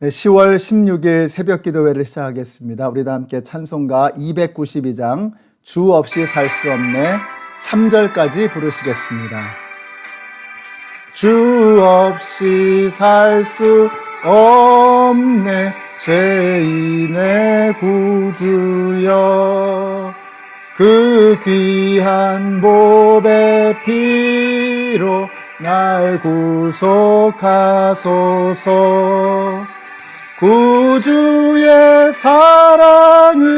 네, 10월 16일 새벽 기도회를 시작하겠습니다. 우리 다 함께 찬송가 292장 주 없이 살 수 없네 3절까지 부르시겠습니다. 주 없이 살 수 없네 죄인의 구주여 그 귀한 보배 피로 날 구속하소서 구주의 사랑으로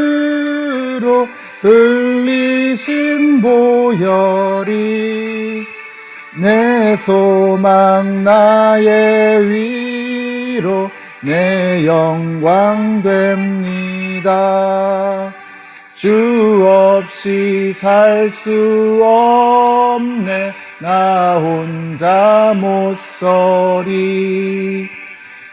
흘리신 보혈이 내 소망 나의 위로 내 영광 됩니다. 주 없이 살 수 없네. 나 혼자 못 서리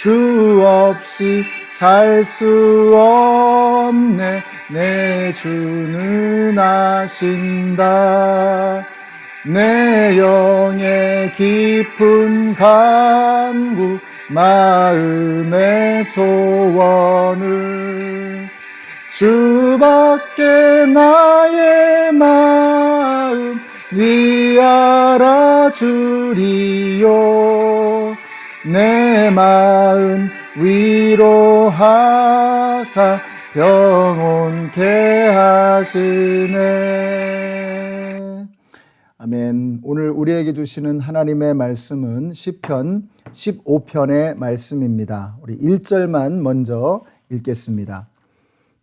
주 없이 살 수 없네. 내 주는 아신다. 내 영의 깊은 간구 마음의 소원을 주밖에 나의 마음 네 알아주리요 내 마음 위로하사 병온케 하시네 아멘 오늘 우리에게 주시는 하나님의 말씀은 시편 15편의 말씀입니다 우리 1절만 먼저 읽겠습니다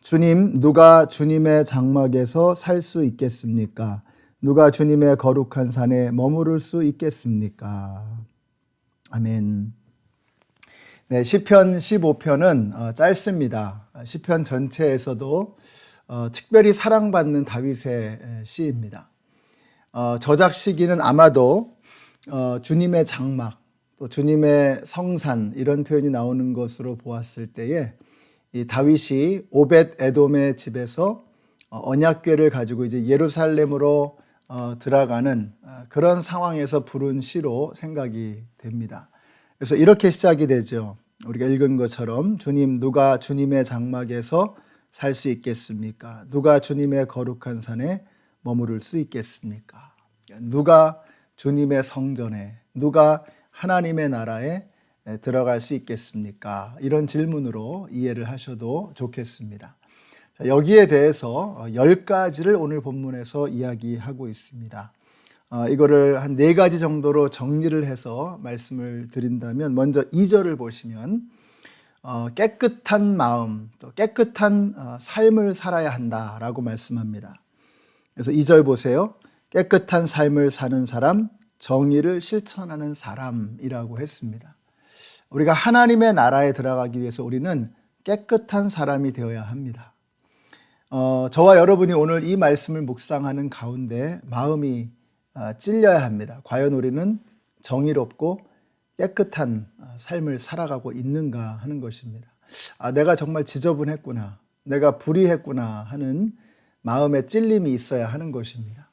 주님, 누가 주님의 장막에서 살 수 있겠습니까? 누가 주님의 거룩한 산에 머무를 수 있겠습니까? 아멘. 네, 시편 15편은 어, 짧습니다. 시편 전체에서도 어, 특별히 사랑받는 다윗의 시입니다. 어, 저작 시기는 아마도 어, 주님의 장막, 또 주님의 성산 이런 표현이 나오는 것으로 보았을 때에 이 다윗이 오벳 에돔의 집에서 어, 언약궤를 가지고 이제 예루살렘으로 어, 들어가는 어, 그런 상황에서 부른 시로 생각이 됩니다. 그래서 이렇게 시작이 되죠. 우리가 읽은 것처럼 주님 누가 주님의 장막에서 살 수 있겠습니까? 누가 주님의 거룩한 산에 머무를 수 있겠습니까? 누가 주님의 성전에 누가 하나님의 나라에 들어갈 수 있겠습니까? 이런 질문으로 이해를 하셔도 좋겠습니다. 여기에 대해서 열 가지를 오늘 본문에서 이야기하고 있습니다. 어, 이거를 한네 가지 정도로 정리를 해서 말씀을 드린다면 먼저 2절을 보시면 어, 깨끗한 마음, 또 깨끗한 어, 삶을 살아야 한다라고 말씀합니다. 그래서 2절 보세요. 깨끗한 삶을 사는 사람, 정의를 실천하는 사람이라고 했습니다. 우리가 하나님의 나라에 들어가기 위해서 우리는 깨끗한 사람이 되어야 합니다. 어, 저와 여러분이 오늘 이 말씀을 묵상하는 가운데 마음이 어, 찔려야 합니다. 과연 우리는 정의롭고 깨끗한 어, 삶을 살아가고 있는가 하는 것입니다. 아, 내가 정말 지저분했구나. 내가 불의했구나 하는 마음의 찔림이 있어야 하는 것입니다.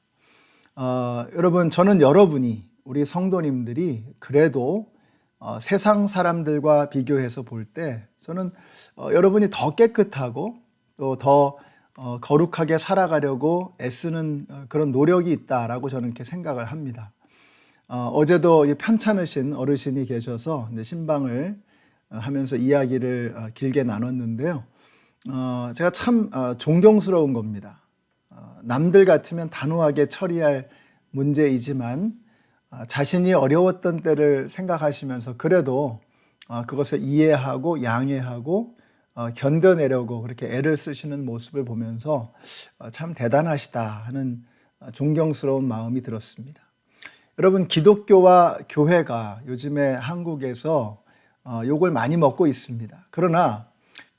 어, 여러분, 저는 여러분이, 우리 성도님들이 그래도 어, 세상 사람들과 비교해서 볼 때 저는 어, 여러분이 더 깨끗하고 또더 어, 거룩하게 살아가려고 애쓰는 어, 그런 노력이 있다라고 저는 이렇게 생각을 합니다. 어, 제도 편찮으신 어르신이 계셔서 신방을 어, 하면서 이야기를 어, 길게 나눴는데요. 어, 제가 참 존경스러운 겁니다. 남들 같으면 단호하게 처리할 문제이지만 자신이 어려웠던 때를 생각하시면서 그래도 그것을 이해하고 양해하고 어, 견뎌내려고 그렇게 애를 쓰시는 모습을 보면서 어, 참 대단하시다 하는 어, 존경스러운 마음이 들었습니다. 여러분 기독교와 교회가 요즘에 한국에서 욕을 많이 먹고 있습니다. 그러나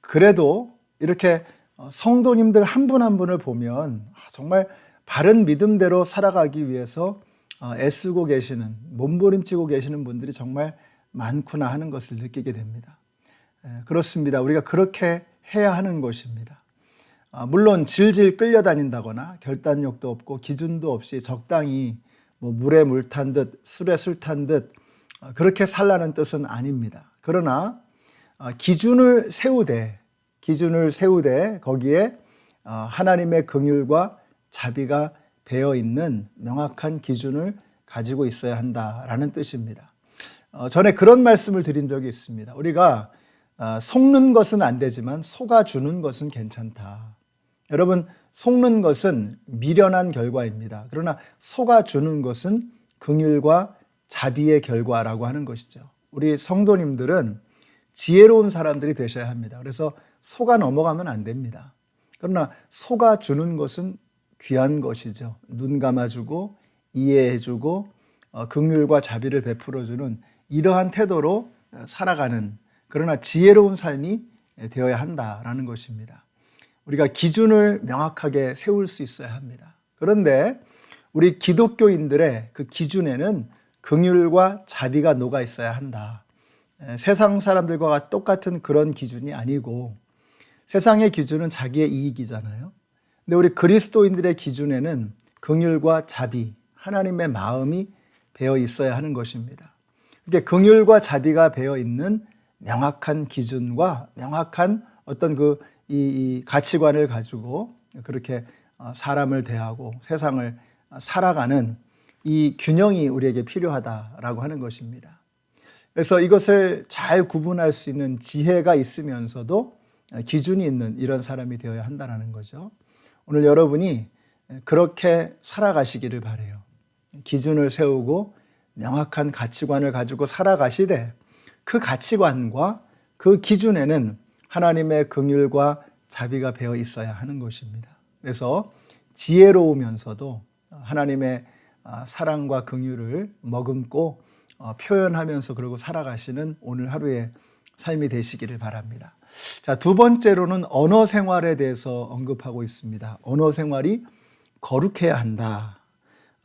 그래도 이렇게 어, 성도님들 한 분한 분을 보면 아, 정말 바른 믿음대로 살아가기 위해서 어, 애쓰고 계시는 몸부림치고 계시는 분들이 정말 많구나 하는 것을 느끼게 됩니다. 예, 그렇습니다. 우리가 그렇게 해야 하는 것입니다. 아, 물론 질질 끌려다닌다거나 결단력도 없고 기준도 없이 적당히 뭐 물에 물 탄 듯 술에 술 탄듯 어, 그렇게 살라는 뜻은 아닙니다. 그러나 어, 기준을 세우되 기준을 세우되 거기에 어, 하나님의 긍휼과 자비가 배어 있는 명확한 기준을 가지고 있어야 한다라는 뜻입니다. 전에 그런 말씀을 드린 적이 있습니다. 우리가 속는 것은 안 되지만 속아주는 것은 괜찮다. 여러분, 속는 것은 미련한 결과입니다. 그러나 속아주는 것은 긍휼과 자비의 결과라고 하는 것이죠. 우리 성도님들은 지혜로운 사람들이 되셔야 합니다. 그래서 속아 넘어가면 안 됩니다. 그러나 속아 주는 것은 귀한 것이죠. 눈 감아주고 이해해주고 어, 긍휼과 자비를 베풀어주는 이러한 태도로 살아가는 그러나 지혜로운 삶이 되어야 한다라는 것입니다. 우리가 기준을 명확하게 세울 수 있어야 합니다. 그런데 우리 기독교인들의 그 기준에는 긍휼과 자비가 녹아 있어야 한다. 세상 사람들과 똑같은 그런 기준이 아니고 세상의 기준은 자기의 이익이잖아요. 근데 우리 그리스도인들의 기준에는 긍휼과 자비, 하나님의 마음이 배어 있어야 하는 것입니다. 이게 긍휼과 자비가 배어 있는 명확한 기준과 명확한 어떤 그 이, 이 가치관을 가지고 그렇게 어, 사람을 대하고 세상을 살아가는 이 균형이 우리에게 필요하다라고 하는 것입니다. 그래서 이것을 잘 구분할 수 있는 지혜가 있으면서도 기준이 있는 이런 사람이 되어야 한다는 거죠. 오늘 여러분이 그렇게 살아가시기를 바래요. 기준을 세우고 명확한 가치관을 가지고 살아가시되 그 가치관과 그 기준에는 하나님의 긍휼과 자비가 배어 있어야 하는 것입니다. 그래서 지혜로우면서도 하나님의 아, 사랑과 긍휼을 머금고 어, 표현하면서 그러고 살아가시는 오늘 하루의 삶이 되시기를 바랍니다. 자, 두 번째로는 언어 생활에 대해서 언급하고 있습니다. 언어 생활이 거룩해야 한다.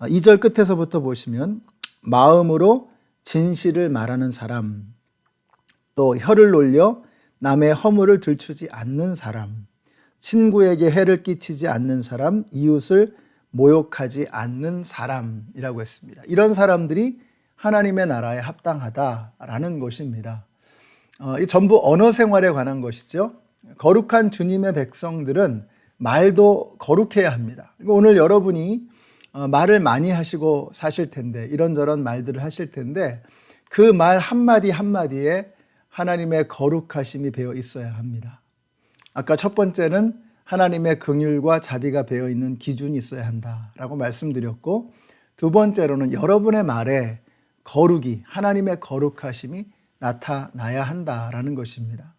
2절 아, 끝에서부터 보시면 마음으로 진실을 말하는 사람, 또 혀를 놀려 남의 허물을 들추지 않는 사람, 친구에게 해를 끼치지 않는 사람, 이웃을 모욕하지 않는 사람이라고 했습니다. 이런 사람들이 하나님의 나라에 합당하다라는 것입니다. 어, 이 전부 언어 생활에 관한 것이죠. 거룩한 주님의 백성들은 말도 거룩해야 합니다. 오늘 여러분이 어, 말을 많이 하시고 사실 텐데 이런저런 말들을 하실 텐데 그 말 한마디 한마디에 하나님의 거룩하심이 배어 있어야 합니다. 아까 첫 번째는 하나님의 긍휼과 자비가 배어 있는 기준이 있어야 한다라고 말씀드렸고 두 번째로는 여러분의 말에 거룩이 하나님의 거룩하심이 나타나야 한다라는 것입니다.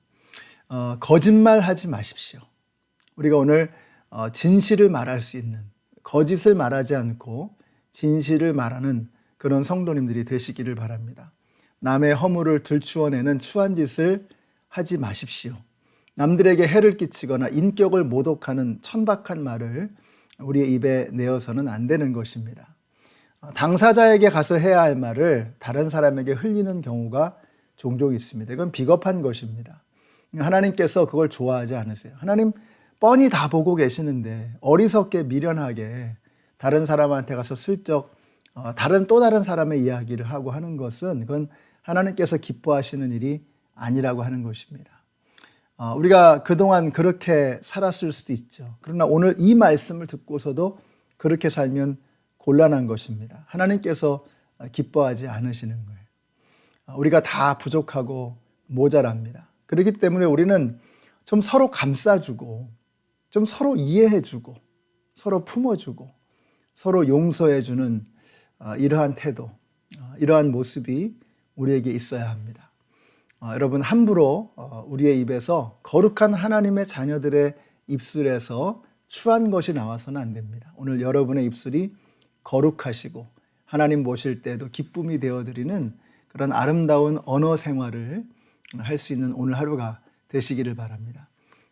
어, 거짓말하지 마십시오. 우리가 오늘 어, 진실을 말할 수 있는 거짓을 말하지 않고 진실을 말하는 그런 성도님들이 되시기를 바랍니다. 남의 허물을 들추어내는 추한 짓을 하지 마십시오. 남들에게 해를 끼치거나 인격을 모독하는 천박한 말을 우리의 입에 내어서는 안 되는 것입니다. 당사자에게 가서 해야 할 말을 다른 사람에게 흘리는 경우가 종종 있습니다. 이건 비겁한 것입니다. 하나님께서 그걸 좋아하지 않으세요. 하나님 뻔히 다 보고 계시는데 어리석게 미련하게 다른 사람한테 가서 슬쩍 어, 다른 또 다른 사람의 이야기를 하고 하는 것은 그건 하나님께서 기뻐하시는 일이 아니라고 하는 것입니다. 어, 우리가 그동안 그렇게 살았을 수도 있죠. 그러나 오늘 이 말씀을 듣고서도 그렇게 살면 곤란한 것입니다. 하나님께서 기뻐하지 않으시는 거예요. 어, 우리가 다 부족하고 모자랍니다. 그렇기 때문에 우리는 좀 서로 감싸주고, 좀 서로 이해해주고, 서로 품어주고, 서로 용서해주는 어, 이러한 태도, 이러한 모습이 우리에게 있어야 합니다. 어, 여러분 함부로 어, 우리의 입에서 거룩한 하나님의 자녀들의 입술에서 추한 것이 나와서는 안 됩니다. 오늘 여러분의 입술이 거룩하시고 하나님 모실 때도 기쁨이 되어드리는 그런 아름다운 언어 생활을 할 수 있는 오늘 하루가 되시기를 바랍니다.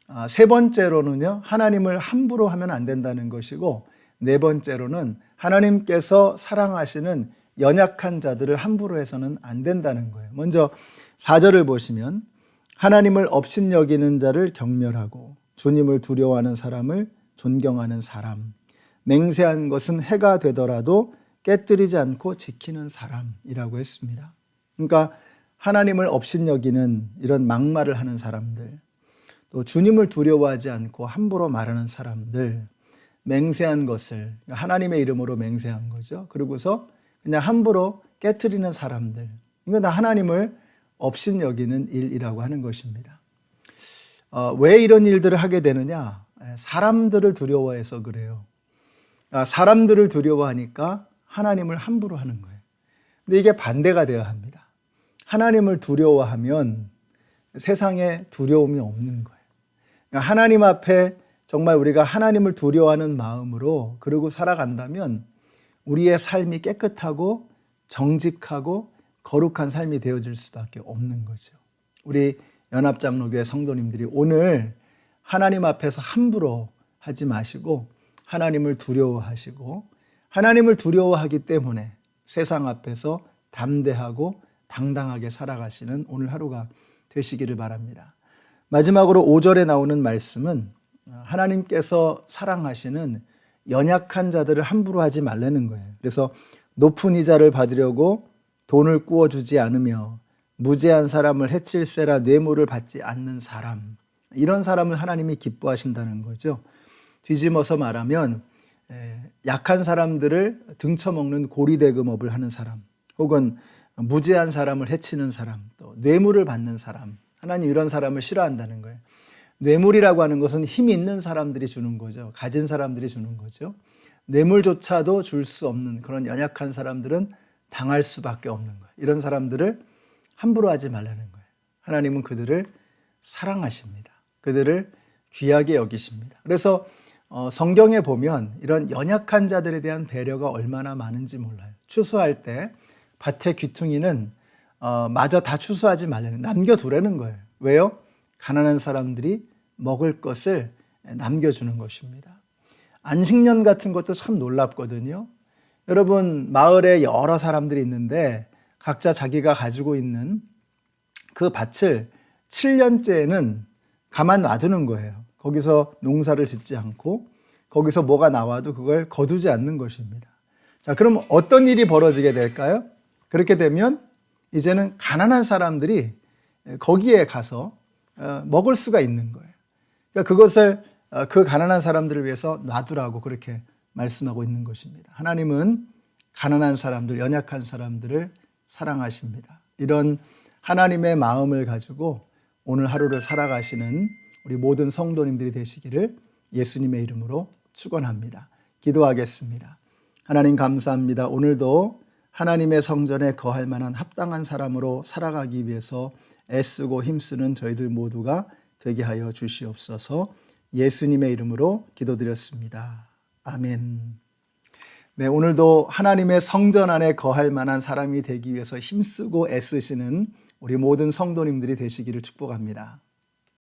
아, 세 번째로는요, 하나님을 함부로 하면 안 된다는 것이고, 네 번째로는 하나님께서 사랑하시는 연약한 자들을 함부로 해서는 안 된다는 거예요. 먼저 4절을 보시면, 하나님을 업신 여기는 자를 경멸하고, 주님을 두려워하는 사람을 존경하는 사람, 맹세한 것은 해가 되더라도 깨뜨리지 않고 지키는 사람이라고 했습니다. 그러니까 하나님을 업신 여기는 이런 막말을 하는 사람들, 또 주님을 두려워하지 않고 함부로 말하는 사람들, 맹세한 것을 하나님의 이름으로 맹세한 거죠. 그리고서 그냥 함부로 깨뜨리는 사람들, 이건 다 하나님을 업신여기는 일이라고 하는 것입니다. 어, 왜 이런 일들을 하게 되느냐? 사람들을 두려워해서 그래요. 아, 사람들을 두려워하니까 하나님을 함부로 하는 거예요. 근데 이게 반대가 되어야 합니다. 하나님을 두려워하면 세상에 두려움이 없는 거예요. 그러니까 하나님 앞에 정말 우리가 하나님을 두려워하는 마음으로 그러고 살아간다면 우리의 삶이 깨끗하고 정직하고 거룩한 삶이 되어질 수밖에 없는 거죠. 우리 연합장로교회 성도님들이 오늘 하나님 앞에서 함부로 하지 마시고 하나님을 두려워하시고 하나님을 두려워하기 때문에 세상 앞에서 담대하고 당당하게 살아가시는 오늘 하루가 되시기를 바랍니다. 마지막으로 5절에 나오는 말씀은 하나님께서 사랑하시는 연약한 자들을 함부로 하지 말라는 거예요. 그래서 높은 이자를 받으려고 돈을 꾸어주지 않으며 무죄한 사람을 해칠세라 뇌물을 받지 않는 사람. 이런 사람을 하나님이 기뻐하신다는 거죠. 뒤집어서 말하면 약한 사람들을 등쳐먹는 고리대금업을 하는 사람, 혹은 무죄한 사람을 해치는 사람, 또 뇌물을 받는 사람, 하나님 이런 사람을 싫어한다는 거예요. 뇌물이라고 하는 것은 힘 있는 사람들이 주는 거죠. 가진 사람들이 주는 거죠. 뇌물조차도 줄 수 없는 그런 연약한 사람들은 당할 수밖에 없는 거예요. 이런 사람들을 함부로 하지 말라는 거예요. 하나님은 그들을 사랑하십니다. 그들을 귀하게 여기십니다. 그래서 어, 성경에 보면 이런 연약한 자들에 대한 배려가 얼마나 많은지 몰라요. 추수할 때 밭의 귀퉁이는 어, 마저 다 추수하지 말라는 남겨두라는 거예요. 왜요? 가난한 사람들이 먹을 것을 남겨주는 것입니다. 안식년 같은 것도 참 놀랍거든요. 여러분 마을에 여러 사람들이 있는데 각자 자기가 가지고 있는 그 밭을 7년째는 가만 놔두는 거예요. 거기서 농사를 짓지 않고 거기서 뭐가 나와도 그걸 거두지 않는 것입니다. 자, 그럼 어떤 일이 벌어지게 될까요? 그렇게 되면 이제는 가난한 사람들이 거기에 가서 어, 먹을 수가 있는 거예요. 그러니까 그것을 어, 그 가난한 사람들을 위해서 놔두라고 그렇게 말씀하고 있는 것입니다. 하나님은 가난한 사람들, 연약한 사람들을 사랑하십니다. 이런 하나님의 마음을 가지고 오늘 하루를 살아가시는 우리 모든 성도님들이 되시기를 예수님의 이름으로 축원합니다. 기도하겠습니다. 하나님 감사합니다. 오늘도 하나님의 성전에 거할 만한 합당한 사람으로 살아가기 위해서 애쓰고 힘쓰는 저희들 모두가 되게 하여 주시옵소서. 예수님의 이름으로 기도드렸습니다. 아멘. 네, 오늘도 하나님의 성전 안에 거할 만한 사람이 되기 위해서 힘쓰고 애쓰시는 우리 모든 성도님들이 되시기를 축복합니다.